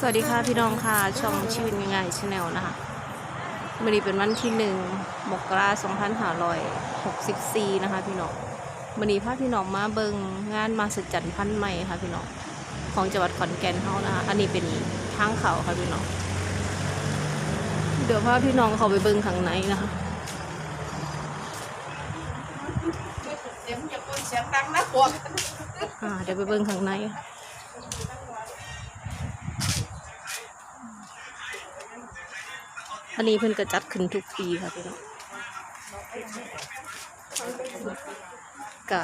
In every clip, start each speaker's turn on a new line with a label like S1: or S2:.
S1: สวัสดีค่ะพี่น้องค่ะ ช่องชีวิตง่ายๆชาแนลนะคะวันนี้เป็นวันที่หนึ่งมกราสองพันห้าร้อยหกสิบสี่นะคะพี่น้องวันนี้พาพี่น้องมาเบิงงานมาสจันพันธุ์ใหม่ค่ะพี่น้องของจังหวัดขอนแก่นเฮานะคะอันนี้เป็นทางเขาค่ะพี่น้องเดี๋ยวพาพี่น้องเขาไปเบิงข้างในนะคะ
S2: เสียงอย่าปนเสียงดังนะกลัว
S1: อ่าเดี๋ยวไปเบิงข้างใน อันนี้เพิ่นก็จัดขึ้นทุกปีค่ะพี่น้องก็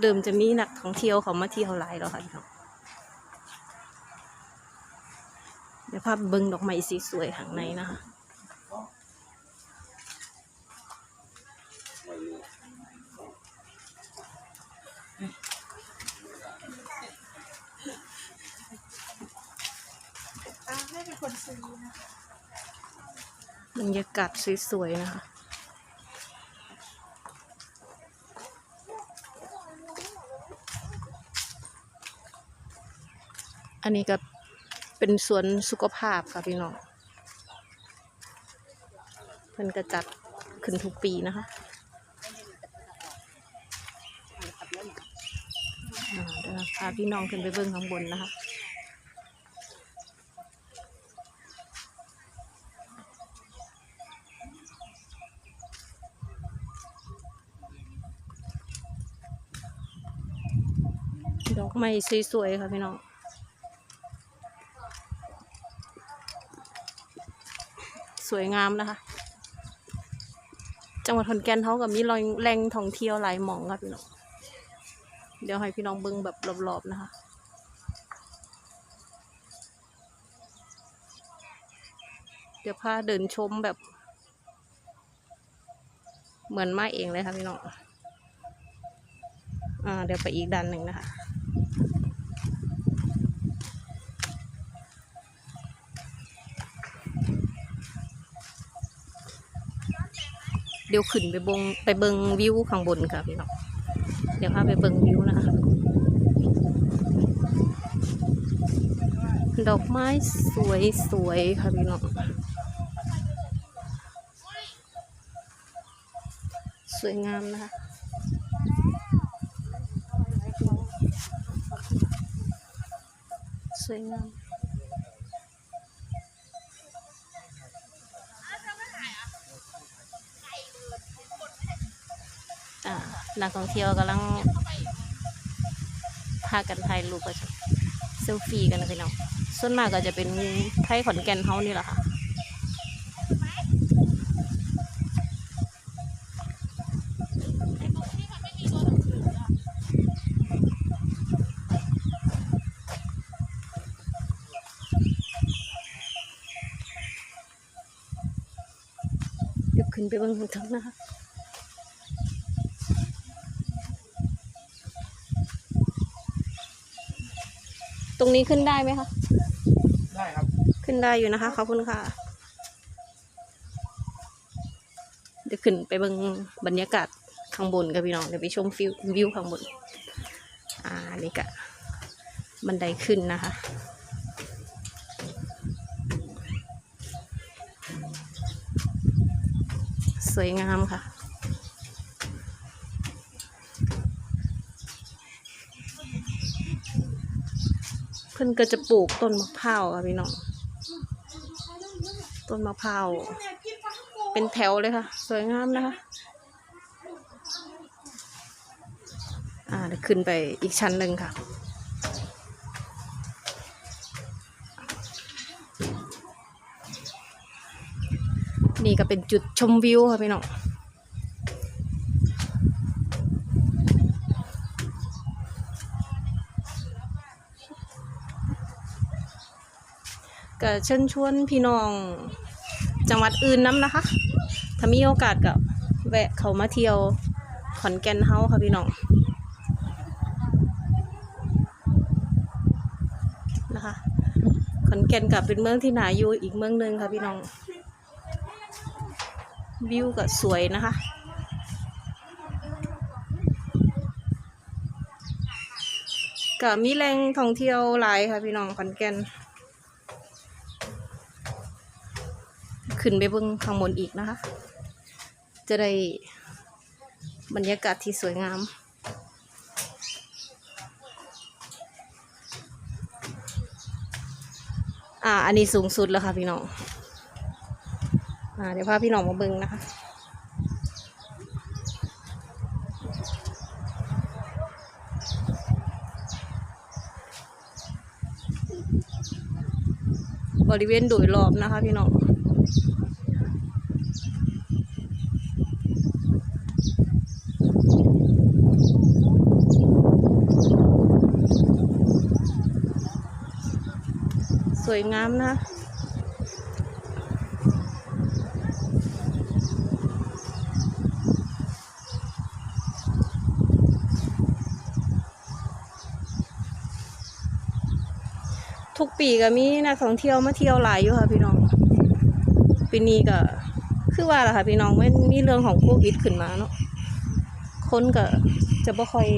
S1: เดิมจะมีนักท่องเที่ยวเขามาเที่ยวหลายแล้วค่ะพี่น้องเดี๋ยวภาพเบิงดอกไม้สีสวยข้างในนะคะ
S2: ไม่เป็นคนซื้อนะ
S1: บรรยากาศสวยๆนะคะอันนี้ก็เป็นสวนสุขภาพค่ะพี่น้องเพิ่นก็จัดขึ้นทุกปีนะคะอ่าเดี๋ยวพาพี่น้องขึ้นไปเบิ่งข้างบนนะคะ ดอกไม้สวยๆค่ะพี่น้องสวยงามนะคะ จังหวัดขอนแก่นเขากับมีแหล่งท่องเที่ยวหลายหม่องค่ะพี่น้องเดี๋ยวให้พี่น้องเบิ่งแบบรอบๆนะคะเดี๋ยวพาเดินชมแบบ เหมือนมาเองเลยค่ะพี่น้องอ่าเดี๋ยวไปอีกด้านหนึ่งนะคะ ดี๋ยวขึ้นไปบงไปเบิงวิวข้างบนค่ะพี่น้องเดี๋ยวพาไปเบิงวิวนะคะดอกไม้สวยสวยค่ะพี่น้องสวยงามนะคะสวยงาม นักท่องเที่ยวกำลังพากันถ่ายรูปกับเซลฟี่กันนะพี่น้องส่วนมากก็จะเป็นไทยขอนแก่นเฮานี่แหละค่ะยวขึ้นไปบนข้างทั้งนะคะ ตรงนี้ขึ้นได้ไหมคะ
S2: ได้ครับ
S1: ขึ้นได้อยู่นะคะ ขอบคุณค่ะ เดี๋ยวขึ้นไปเบิ่งบรรยากาศข้างบนกับพี่น้อง เดี๋ยวไปชมฟิววิวข้างบน อ่า นี่กะบันไดขึ้นนะคะสวยงามค่ะ เพิ่นก็จะปลูกต้นมะพร้าวค่ะพี่น้องต้นมะพร้าวเป็นแถวเลยค่ะ สวยงามนะคะ อ่าเดี๋ยวขึ้นไปอีกชั้นหนึ่งค่ะนี่ก็เป็นจุดชมวิวค่ะพี่น้อง ก็เชิญชวนพี่น้องจังหวัดอื่นน้ำนะคะ ถ้ามีโอกาสก็แวะเขามาเที่ยวขอนแก่นเฮาค่ะพี่น้องนะคะขอนแก่นกับเป็นเมืองที่หนาอยู่อีกเมืองหนึ่งค่ะพี่น้องวิวก็สวยนะคะก็มีแหล่งท่องเที่ยวหลายค่ะพี่น้องขอนแก่น ขึ้นไปเบิ่งข้างบนอีกนะคะ จะได้บรรยากาศที่สวยงาม อ่า อันนี้สูงสุดแล้วค่ะพี่น้อง อ่า เดี๋ยวพาพี่น้องมาเบิ่งนะคะบริเวณโดยรอบนะคะพี่น้อง สวยงามนะทุกปีก็มีนักท่องเที่ยวมาเที่ยวหลายอยู่ค่ะพี่น้อง ปีนี้ก็คือว่าล่ะค่ะพี่น้องไม่มีเรื่องของโควิดขึ้นมาเนาะคนก็จะบ่ค่อย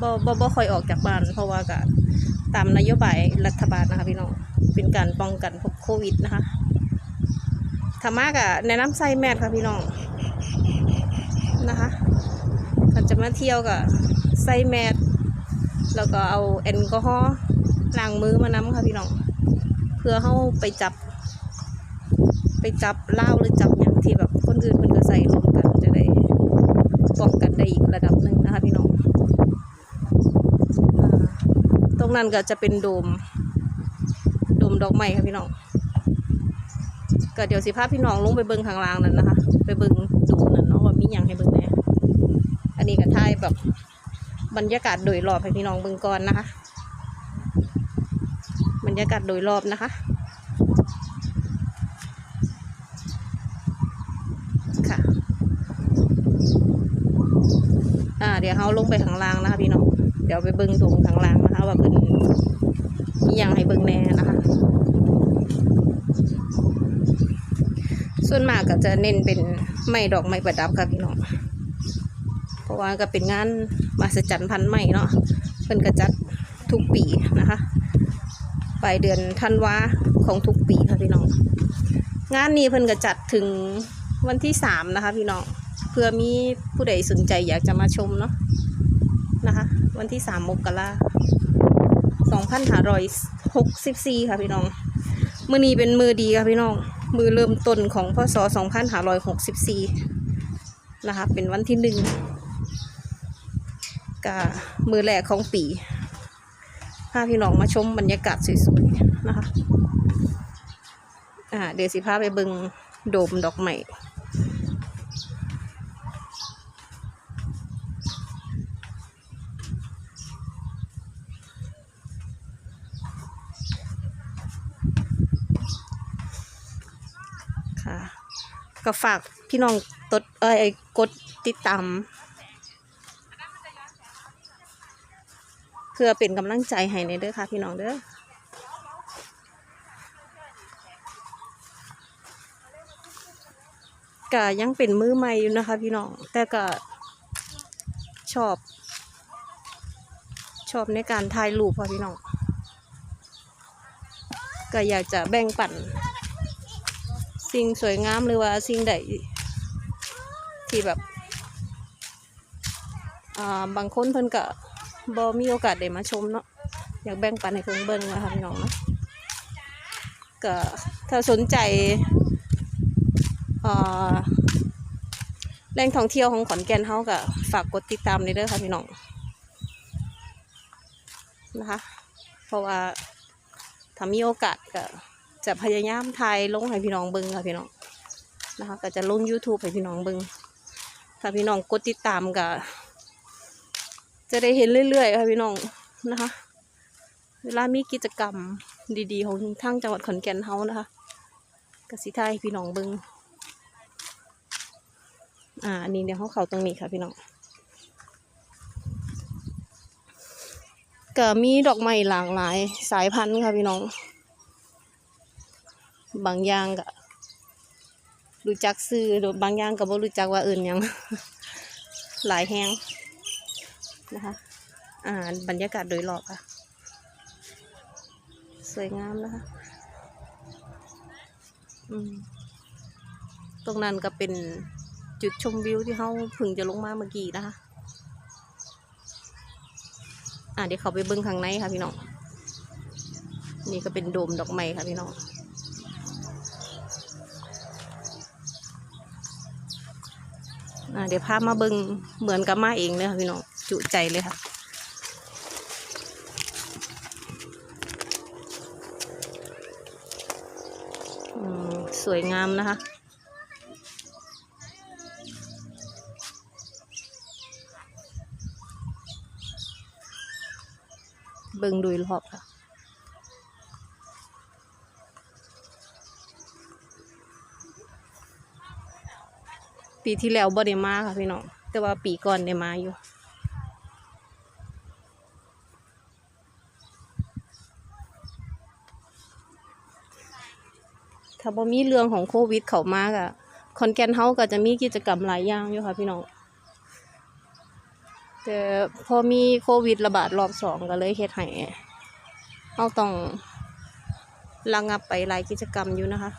S1: บ่บ่บ่ค่อยออกจากบ้าน เพราะว่าก็ตามนโยบายรัฐบาลนะคะพี่น้องเป็นการป้องกันโควิดนะคะถ้ามากะแนะนำใส่แมสค่ะพี่น้องนะคะถ้าจะมาเที่ยวก็ใส่แมสแล้วก็เอาแอลกอฮอล์ ล้างมือมาน้ำค่ะพี่น้อง เพื่อเข้าไปจับ ไปจับเหล้าหรือจับอย่างที่แบบคนอื่นมันก็ใส่รวมกันจะได้ป้องกันได้อีกระดับหนึ่งนะคะพี่น้อง ตรงนั้นก็จะเป็นโดม โดมดอกไม้ค่ะพี่น้องก็เดี๋ยวสิพาพี่น้องลงไปเบิ้งข้างล่างนั่นนะคะ ไปเบิ้งดมนั่นเนาะว่ามีอย่างให้เบิ้งแน่อันนี้ก็ถ่ายแบบบรรยากาศโดยรอบให้พี่น้องเบิ่งก่อนนะคะ รรยากาศโดยรอบนะคะ ค่ะอ่าเดี๋ยวเขาลงไปข้างล่างนะคะพี่น้องเดี๋ยวไปเบิ่งตรงข้างล่างนะคะว่าเป็นมีอย่างให้เบิ่งแน่นะคะ ส่วนมากก็จะเน้นเป็นไม้ดอกไม้ประดับค่ะพี่น้องเพราะว่าก็เป็นงานมหัศจรรย์พันธุ์ใหม่เนาะเพิ่นก็จัด ปลายเดือนธันวาของทุกปีค่ะพี่น้อง งานนี้เพิ่นก็จัดถึงวันที่สามนะคะ พี่น้องเพื่อมีผู้ใดสนใจอยากจะมาชมเนาะนะคะ วันที่สามมกราสองพันห้าร้อยหกสิบสี่ค่ะพี่น้องมือนี้เป็นมือดีค่ะพี่น้อง มือเริ่มต้นของพศสองพันห้าร้อยหกสิบสี่นะคะ เป็นวันที่หนึ่งกะมือแรกของปี พาพี่น้องมาชมบรรยากาศสวยๆนะคะอ่าเดี๋ยวสิพาไปเบิงโดมดอกไม้ค่ะก็ฝากพี่น้องตดเอ้ยกดติดตาม พื่อเป็นกำลังใจให้ในเด้อค่ะ พี่น้องเด้อก็ยังเป็นมือใหม่อยู่นะคะ พี่น้อง แต่ก็ชอบ ชอบในการถ่ายรูปค่ะพี่น้อง ก็อยากจะแบ่งปัน สิ่งสวยงามหรือว่าสิ่งใดที่แบบ อ่า บางคนเพิ่นก็ บ่มีโอกาสได้มาชมเนาะอยากแบ่งปันให้เพิ่นเบิ่งนะคะพี่น้องนะก็ถ้าสนใจแหล่งท่องเที่ยวของขอนแก่นเฮาก็ฝากกดติดตามในเด้อค่ะพี่น้องนะคะ เพราะว่าถ้ามีโอกาสก็จะพยายามถ่ายลงให้พี่น้องเบิ่งค่ะพี่น้องนะคะก็จะลง YouTube ให้พี่น้องเบิ่งถ้าพี่น้องกดติดตามก็ จะได้เห็นเรื่อยๆค่ะพี่น้องนะคะ เวลามีกิจกรรมดีๆ ของทางจังหวัดขอนแก่นเฮานะคะกสิทายพี่น้องเบิงอ่าอันนี้เดี๋ยวเขาเขาตรงนี้ค่ะพี่น้องก็มีดอกไม้หลากหลายสายพันธุ์ค่ะพี่น้อง บางอย่างก็รู้จักซื้อบางอย่างก็บ่รู้จักว่าอื่นยังหลายแฮง นะคะอ่าบรรยากาศโดยรอบค่ะ สวยงามนะคะอืมตรงนั้นก็เป็นจุดชมวิวที่เขาพึ่งจะลงมาเมื่อกี้นะคะ อ่าเดี๋ยวเขาไปเบิ้งข้างในค่ะพี่น้อง นี่ก็เป็นโดมดอกไม้ค่ะพี่น้องอ่าเดี๋ยวพามาเบิงเหมือนกับมาเองเลยค่ะพี่น้อง จุใจเลยค่ะ สวยงามนะคะ เบิงดูรอบค่ะปีที่แล้วบ่ได้มาค่ะพี่น้องแต่ว่าปีก่อนได้มาอยู่ ถ้าบ่มีเรื่องของโควิดเข้ามาก็คอนแกนเฮาก็จะมีกิจกรรมหลายอย่างอยู่ค่ะพี่น้องแต่พอมีโควิดระบาดรอบสองก็เลยเฮ็ดให้เราต้องระงับไปหลายกิจกรรมอยู่นะคะ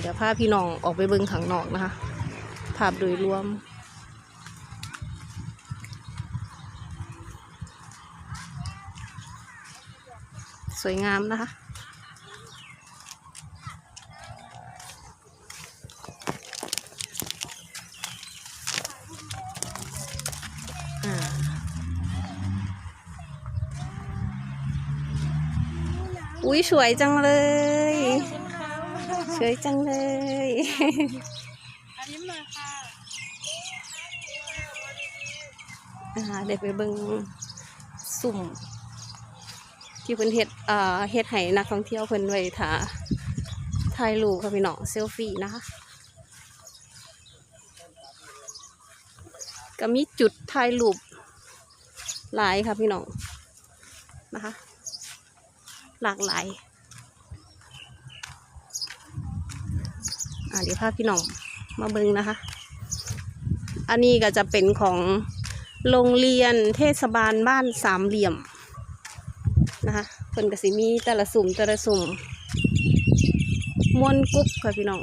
S1: เดี๋ยวพาพี่น้องออกไปเบิ่งข้างนอกนะคะ ภาพโดยรวม สวยงามนะคะอ่าอุ้ยสวยจังเลย สวยจังเลย
S2: อันนี้มาค่ะ
S1: อ่าเดี๋ยวไปเบิ่งสุ่ม ที่เพิ่นเฮ็ดอ่าเฮ็ดให้นักท่องเที่ยวเพิ่นไว้ถ่าถ่ายรูปค่ะพี่น้องเซลฟี่นะคะ ก็มีจุดถ่ายรูปหลายค่ะพี่น้องนะคะ หลากหลายเดี๋ยวพาพี่น้องมาเบิ่งนะคะ อันนี้ก็จะเป็นของโรงเรียนเทศบาลบ้านสามเหลี่ยม นะคะเพิ่นก็สิมีแต่ละสุ่มแต่ละสุ่มมวนกุ๊บค่ะพี่น้อง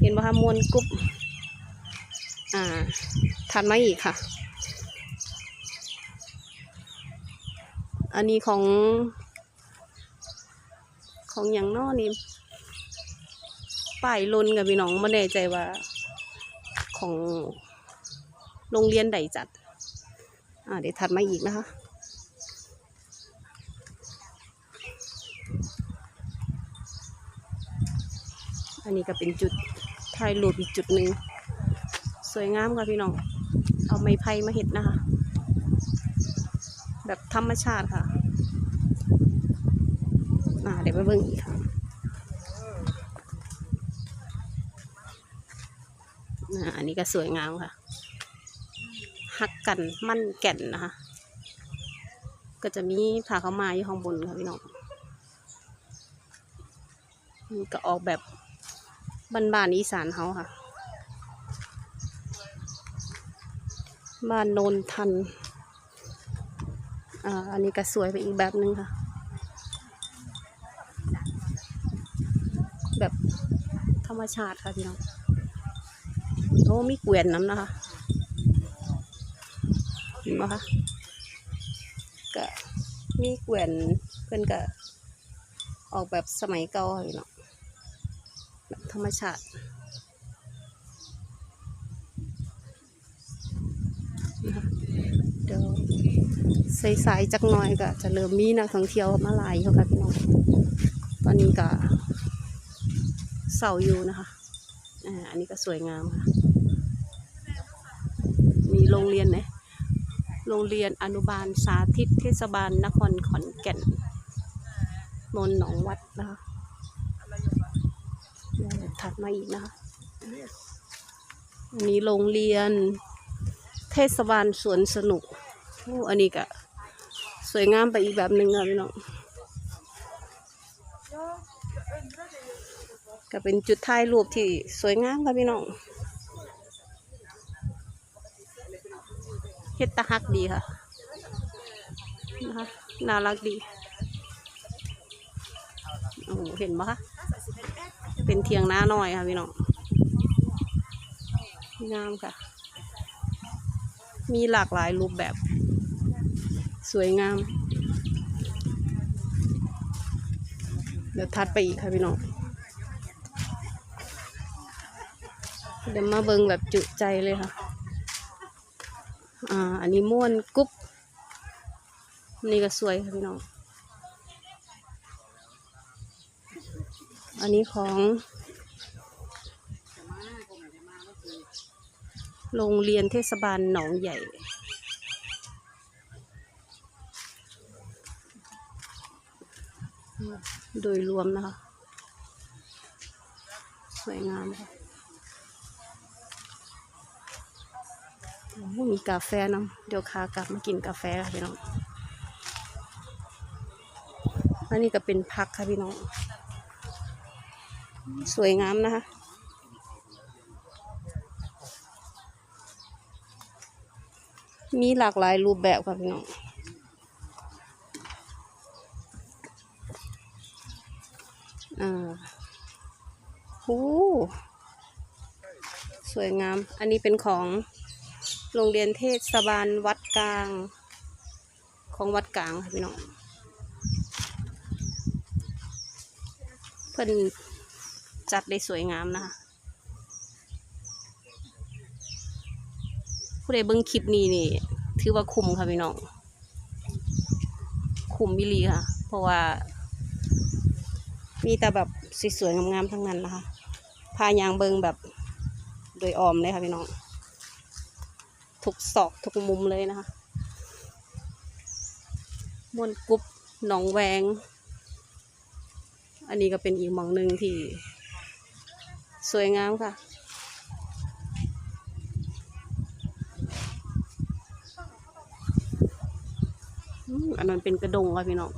S1: เห็นไหมคะมวนกุ๊บอ่าถัดมาอีกค่ะ อันนี้ของ ของอย่างนอนี่ป้ายลนกับพี่น้องไม่แน่ใจว่า ของโรงเรียนใดจัด อ่าเดี๋ยวถัดมาอีกนะคะ อันนี้ก็เป็นจุดถ่ายรูปอีกจุดหนึ่งสวยงามค่ะพี่น้อง เอาไม้ไผ่มาเห็ดนะคะ แบบธรรมชาติค่ะอ่าเดี๋ยวไปเบิ่งอีกค่ะอ่าอันนี้ก็สวยงามค่ะหักกันมั่นแก่นนะคะ ก็จะมีผ่าเข้ามาอยู่ข้างบนค่ะพี่น้องก็ออกแบบ บ้านๆอีสานเขาค่ะ บ้านโนนทัน อ่า อันนี้ก็สวยไปอีกแบบนึงค่ะ แบบธรรมชาติค่ะพี่น้องโอ้มีเกวียนน้ำนะคะเห็นไหมคะก็มีเกวียนเพื่อนก็ออกแบบสมัยเก่าอยู่เนาะ ธรรมชาตินะคะเดี๋ยวสายๆจักหน่อยก็จะเริ่มมีนักท่องเที่ยวมาหลายอยู่ค่ะพี่น้องตอนนี้ก็เสาอยู่นะคะอ่าอันนี้ก็สวยงามค่ะ มีโรงเรียนไหนโรงเรียนอนุบาลสาธิตเทศบาลนครขอนแก่นนนท์หนองวัดนะคะ ถัดมาอีกนะคะอันนี้โรงเรียน เทศบาลสวนสนุกโอ้อันนี้ก็สวยงามไปอีกแบบหนึ่งค่ะพี่น้องก็เป็นจุดถ่ายรูปที่สวยงามค่ะพี่น้องเฮ็ดตาฮักดีค่ะนะคะน่ารักดีโอ้โหเห็นปะคะ เป็นเทียงหน้าหน่อยค่ะพี่น้องงามค่ะ มีหลากหลายรูปแบบ สวยงาม เดี๋ยวทัดไปอีกค่ะพี่น้องเดี๋ยวมาเบิงแบบจุใจเลยค่ะ อ่า อันนี้ม่วนกุ๊บนี่ก็สวยค่ะพี่น้อง อันนี้ของโรงเรียนเทศบาลหนองใหญ่ โดยรวมนะคะ สวยงามค่ะมีกาแฟน้ำเดี๋ยวขากลับมากินกาแฟค่ะพี่น้อง อันนี้ก็เป็นพักค่ะพี่น้อง สวยงามนะคะ มีหลากหลายรูปแบบค่ะพี่น้องอ่าโอ้สวยงาม อันนี้เป็นของโรงเรียนเทศบาลวัดกลาง ของวัดกลางค่ะพี่น้องเพิ่น จัดได้สวยงามนะคะผู้ใดเบิ่งคลิปนี้นี่ ถือว่าคุ้มค่ะพี่น้องคุ้มบิลีค่ะ เพราะว่า มีแต่แบบสวยๆงามๆทั้งนั้นนะคะพายางเบิงแบบโดยออมเลยค่ะพี่น้องทุกศอกทุกมุมเลยนะคะมวนกรุ๊บหนองแวง อันนี้ก็เป็นอีกมองหนึ่งที่ สวยงามค่ะ อันนั้นเป็นกระดงค่ะพี่น้อง